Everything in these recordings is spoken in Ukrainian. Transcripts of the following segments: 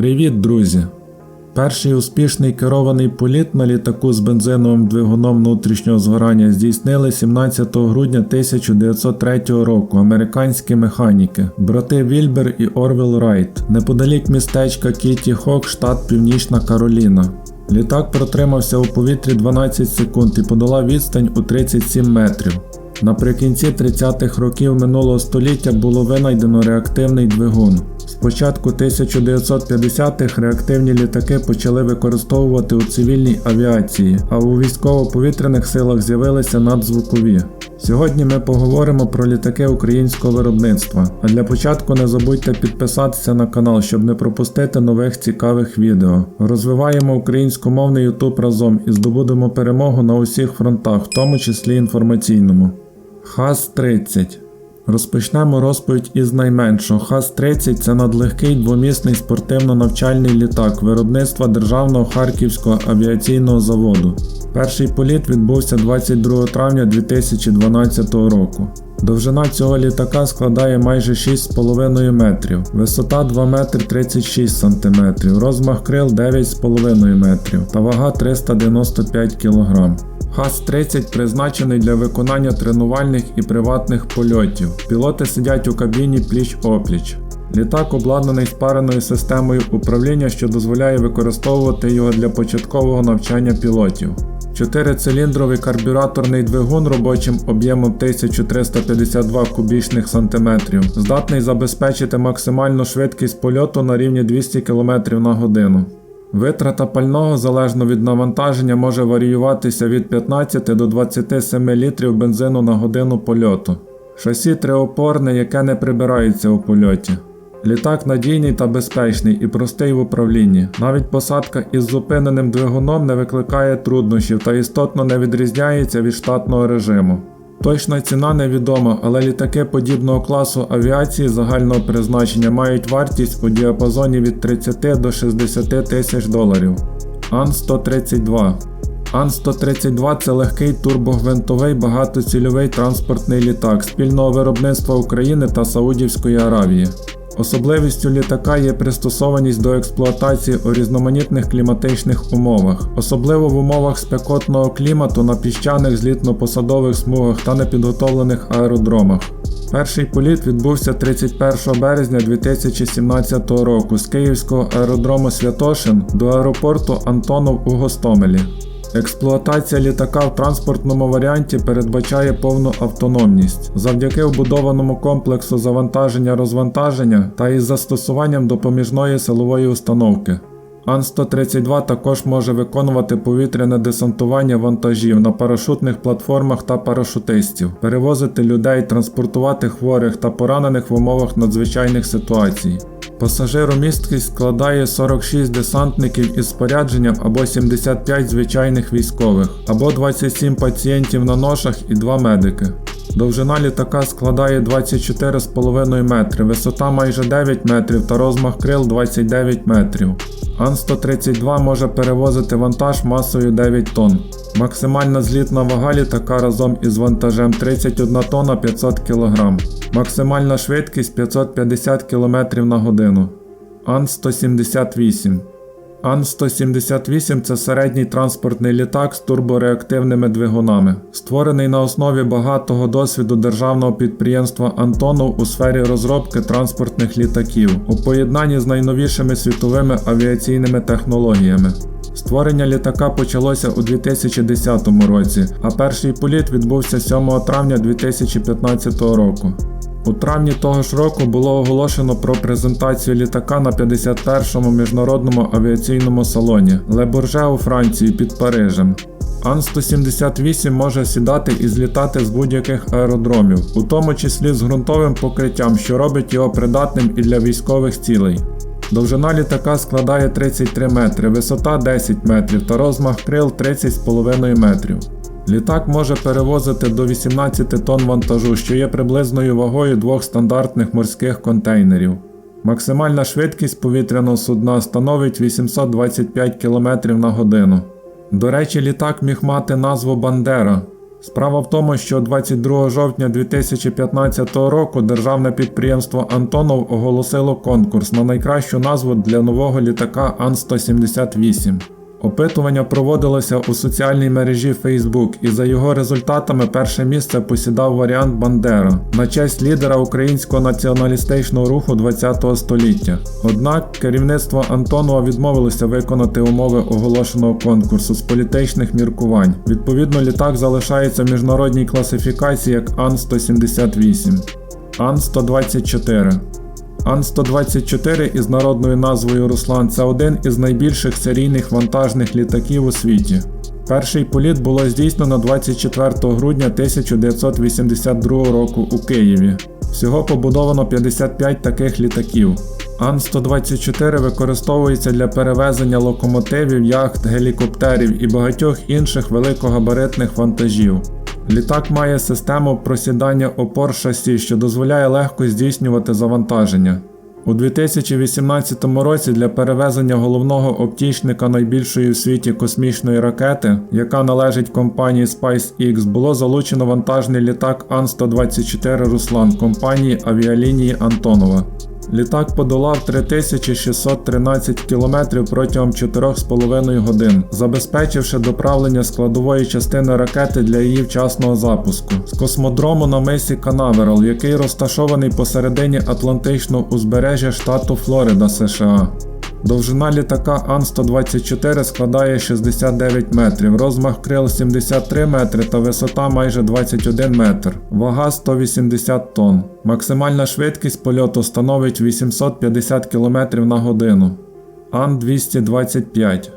Привіт, друзі! Перший успішний керований політ на літаку з бензиновим двигуном внутрішнього згорання здійснили 17 грудня 1903 року американські механіки, брати Вільбер і Орвіл Райт, неподалік містечка Кіті Хок, штат Північна Кароліна. Літак протримався у повітрі 12 секунд і подолав відстань у 37 метрів. Наприкінці 30-х років минулого століття було винайдено реактивний двигун. З початку 1950-х реактивні літаки почали використовувати у цивільній авіації, а у військово-повітряних силах з'явилися надзвукові. Сьогодні ми поговоримо про літаки українського виробництва. А для початку не забудьте підписатися на канал, щоб не пропустити нових цікавих відео. Розвиваємо українськомовний YouTube разом і здобудемо перемогу на усіх фронтах, в тому числі інформаційному. ХАЗ-30 Розпочнемо розповідь із найменшого. ХАЗ-30 це надлегкий двомісний спортивно-навчальний літак виробництва Державного Харківського авіаційного заводу. Перший політ відбувся 22 травня 2012 року. Довжина цього літака складає майже 6,5 метрів, висота 2 метри 36 см, розмах крил 9,5 метрів та вага 395 кг. ХАЗ-30 призначений для виконання тренувальних і приватних польотів. Пілоти сидять у кабіні пліч-опліч. Літак обладнаний спареною системою управління, що дозволяє використовувати його для початкового навчання пілотів. Чотирициліндровий карбюраторний двигун робочим об'ємом 1352 кубічних сантиметрів здатний забезпечити максимальну швидкість польоту на рівні 200 км на годину. Витрата пального залежно від навантаження може варіюватися від 15 до 27 літрів бензину на годину польоту. Шасі триопорне, яке не прибирається у польоті. Літак надійний та безпечний і простий в управлінні. Навіть посадка із зупиненим двигуном не викликає труднощів та істотно не відрізняється від штатного режиму. Точна ціна невідома, але літаки подібного класу авіації загального призначення мають вартість у діапазоні від 30 до 60 тисяч доларів. Ан-132 Ан-132 це легкий турбогвинтовий багатоцільовий транспортний літак спільного виробництва України та Саудівської Аравії. Особливістю літака є пристосованість до експлуатації у різноманітних кліматичних умовах, особливо в умовах спекотного клімату на піщаних злітно-посадових смугах та непідготовлених аеродромах. Перший політ відбувся 31 березня 2017 року з Київського аеродрому Святошин до аеропорту Антонов у Гостомелі. Експлуатація літака в транспортному варіанті передбачає повну автономність завдяки вбудованому комплексу завантаження-розвантаження та із застосуванням допоміжної силової установки. Ан-132 також може виконувати повітряне десантування вантажів на парашутних платформах та парашутистів, перевозити людей, транспортувати хворих та поранених в умовах надзвичайних ситуацій. Пасажиромісткість складає 46 десантників із спорядженням або 75 звичайних військових, або 27 пацієнтів на ношах і 2 медики. Довжина літака складає 24,5 метри, висота майже 9 метрів та розмах крил 29 метрів. Ан-132 може перевозити вантаж масою 9 тонн. Максимальна злітна вага літака разом із вантажем 31 тонна 500 кг. Максимальна швидкість 550 км на годину. Ан-178 Ан-178 це середній транспортний літак з турбореактивними двигунами, створений на основі багатого досвіду державного підприємства Антонов у сфері розробки транспортних літаків у поєднанні з найновішими світовими авіаційними технологіями. Створення літака почалося у 2010 році, а перший політ відбувся 7 травня 2015 року. У травні того ж року було оголошено про презентацію літака на 51-му міжнародному авіаційному салоні Ле Бурже у Франції під Парижем. Ан-178 може сідати і злітати з будь-яких аеродромів, у тому числі з ґрунтовим покриттям, що робить його придатним і для військових цілей. Довжина літака складає 33 метри, висота 10 метрів та розмах крил 30,5 метрів. Літак може перевозити до 18 тонн вантажу, що є приблизною вагою двох стандартних морських контейнерів. Максимальна швидкість повітряного судна становить 825 км на годину. До речі, літак міг мати назву Бандера. Справа в тому, що 22 жовтня 2015 року державне підприємство Антонов оголосило конкурс на найкращу назву для нового літака Ан-178. Опитування проводилося у соціальній мережі Facebook, і за його результатами перше місце посідав варіант Бандера на честь лідера українського націоналістичного руху ХХ століття. Однак керівництво Антонова відмовилося виконати умови оголошеного конкурсу з політичних міркувань. Відповідно, літак залишається в міжнародній класифікації як Ан-178. Ан-124 Ан-124 із народною назвою Руслан це один із найбільших серійних вантажних літаків у світі. Перший політ було здійснено 24 грудня 1982 року у Києві. Всього побудовано 55 таких літаків. Ан-124 використовується для перевезення локомотивів, яхт, гелікоптерів і багатьох інших великогабаритних вантажів. Літак має систему просідання опор шасі, що дозволяє легко здійснювати завантаження. У 2018 році для перевезення головного оптічника найбільшої в світі космічної ракети, яка належить компанії SpaceX, було залучено вантажний літак Ан-124 Руслан компанії авіалінії Антонова. Літак подолав 3613 км протягом 4,5 годин, забезпечивши доправлення складової частини ракети для її вчасного запуску з космодрому на мисі Канаверал, який розташований посередині Атлантичного узбережжя штату Флорида, США. Довжина літака Ан-124 складає 69 метрів, розмах крил 73 метри та висота майже 21 метр, вага 180 тонн. Максимальна швидкість польоту становить 850 км на годину. Ан-225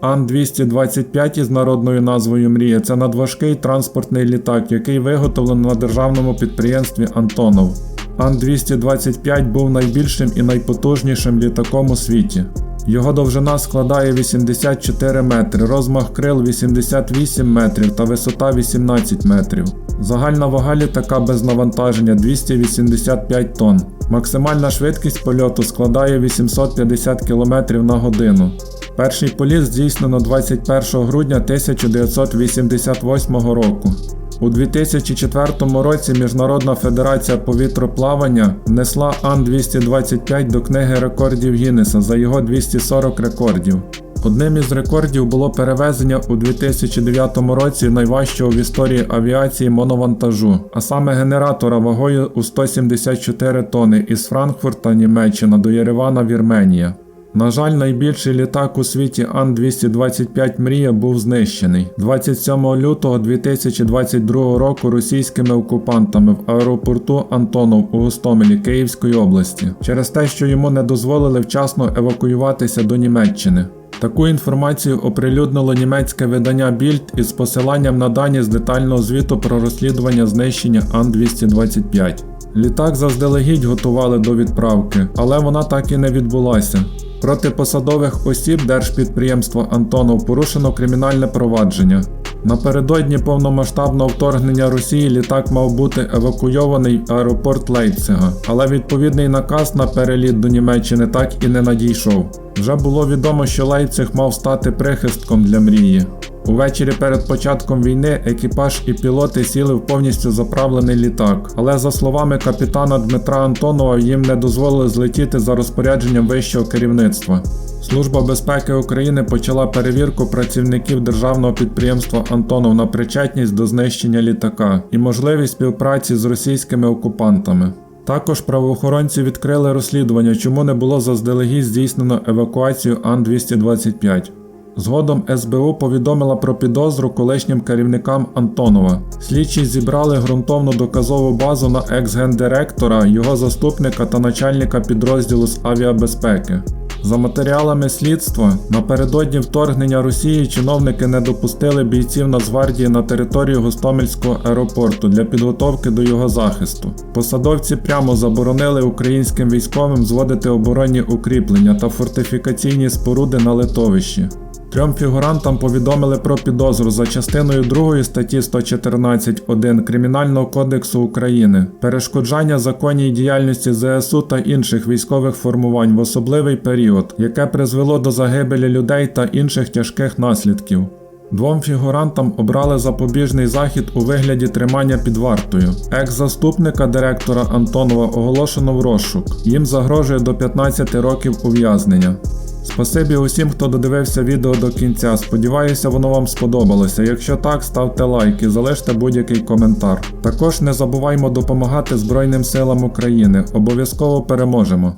Ан-225 із народною назвою Мрія це надважкий транспортний літак, який виготовлено на державному підприємстві Антонов. Ан-225 був найбільшим і найпотужнішим літаком у світі. Його довжина складає 84 метри, розмах крил 88 метрів та висота 18 метрів. Загальна вага літака без навантаження 285 тонн. Максимальна швидкість польоту складає 850 км на годину. Перший політ здійснено 21 грудня 1988 року. У 2004 році Міжнародна федерація повітроплавання внесла Ан-225 до книги рекордів Гіннеса за його 240 рекордів. Одним із рекордів було перевезення у 2009 році найважчого в історії авіації моновантажу, а саме генератора вагою у 174 тони із Франкфурта, Німеччина до Єревана, Вірменія. На жаль, найбільший літак у світі Ан-225 Мрія був знищений 27 лютого 2022 року російськими окупантами в аеропорту Антонов у Гостомелі Київської області через те, що йому не дозволили вчасно евакуюватися до Німеччини. Таку інформацію оприлюднило німецьке видання Більд із посиланням на дані з детального звіту про розслідування знищення Ан-225. Літак заздалегідь готували до відправки, але вона так і не відбулася. Проти посадових осіб держпідприємства Антонов порушено кримінальне провадження. Напередодні повномасштабного вторгнення Росії літак мав бути евакуйований в аеропорт Лейпцига, але відповідний наказ на переліт до Німеччини так і не надійшов. Вже було відомо, що Лейпциг мав стати прихистком для мрії. Увечері перед початком війни екіпаж і пілоти сіли в повністю заправлений літак, але за словами капітана Дмитра Антонова, їм не дозволили злетіти за розпорядженням вищого керівництва. Служба безпеки України почала перевірку працівників державного підприємства Антонов на причетність до знищення літака і можливість співпраці з російськими окупантами. Також правоохоронці відкрили розслідування, чому не було заздалегідь здійснено евакуацію Ан-225. Згодом СБУ повідомила про підозру колишнім керівникам Антонова. Слідчі зібрали ґрунтовну доказову базу на екс-гендиректора, його заступника та начальника підрозділу з авіабезпеки. За матеріалами слідства, напередодні вторгнення Росії чиновники не допустили бійців Нацгвардії на територію Гостомельського аеропорту для підготовки до його захисту. Посадовці прямо заборонили українським військовим зводити оборонні укріплення та фортифікаційні споруди на литовищі. Трьом фігурантам повідомили про підозру за частиною 2 статті 114.1 Кримінального кодексу України, перешкоджання законній діяльності ЗСУ та інших військових формувань в особливий період, яке призвело до загибелі людей та інших тяжких наслідків. Двом фігурантам обрали запобіжний захід у вигляді тримання під вартою. Екс-заступника директора Антонова оголошено в розшук. Їм загрожує до 15 років ув'язнення. Спасибі усім, хто додивився відео до кінця. Сподіваюся, воно вам сподобалося. Якщо так, ставте лайк і залиште будь-який коментар. Також не забуваймо допомагати Збройним силам України. Обов'язково переможемо.